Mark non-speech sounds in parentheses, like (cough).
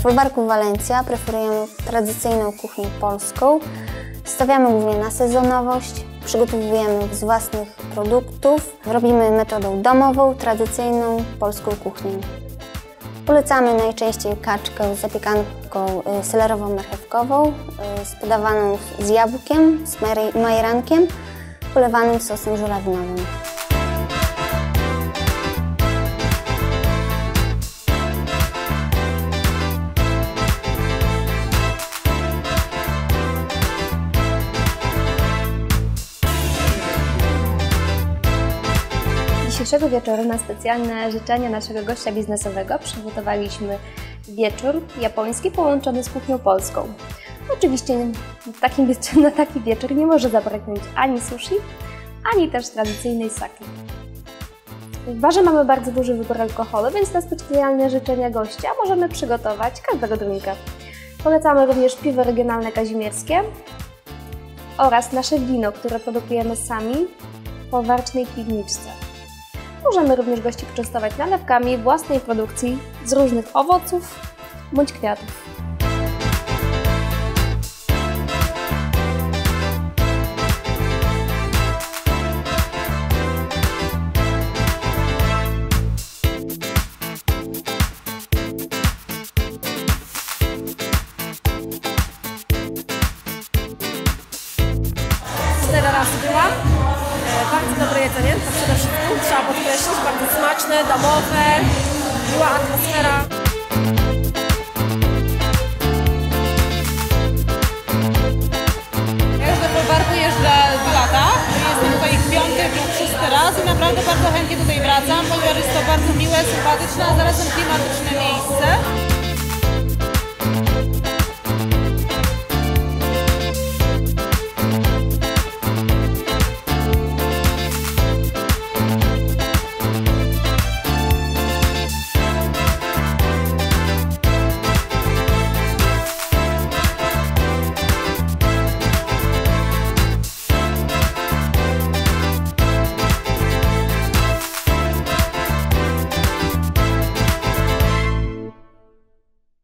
W Folwarku Walencja preferujemy tradycyjną kuchnię polską. Stawiamy głównie na sezonowość, przygotowujemy z własnych produktów, robimy metodą domową, tradycyjną polską kuchnię. Polecamy najczęściej kaczkę z zapiekanką y, selerową-marchewkową, y, podawaną z jabłkiem, z majerankiem, polewanym sosem żurawinowym. Dzisiejszego wieczoru na specjalne życzenia naszego gościa biznesowego przygotowaliśmy wieczór japoński połączony z kuchnią polską. Oczywiście (laughs) na taki wieczór nie może zabraknąć ani sushi, ani też tradycyjnej sake. W barze mamy bardzo duży wybór alkoholu, więc na specjalne życzenia gościa możemy przygotować każdego drinka. Polecamy również piwo regionalne kazimierskie oraz nasze wino, które produkujemy sami w powarcznej piwniczce. Możemy również gości poczęstować nalewkami własnej produkcji z różnych owoców bądź kwiatów. Razy byłam. Bardzo dobre jedzenie, to przede wszystkim trzeba podkreślić. Bardzo smaczne, domowe. Była atmosfera. Ja już do Folwarku jeżdżę 2 lata. Jestem tutaj piąty lub szósty raz i naprawdę bardzo chętnie tutaj wracam, ponieważ jest to bardzo miłe, sympatyczne, a zarazem klimatyczne miejsce.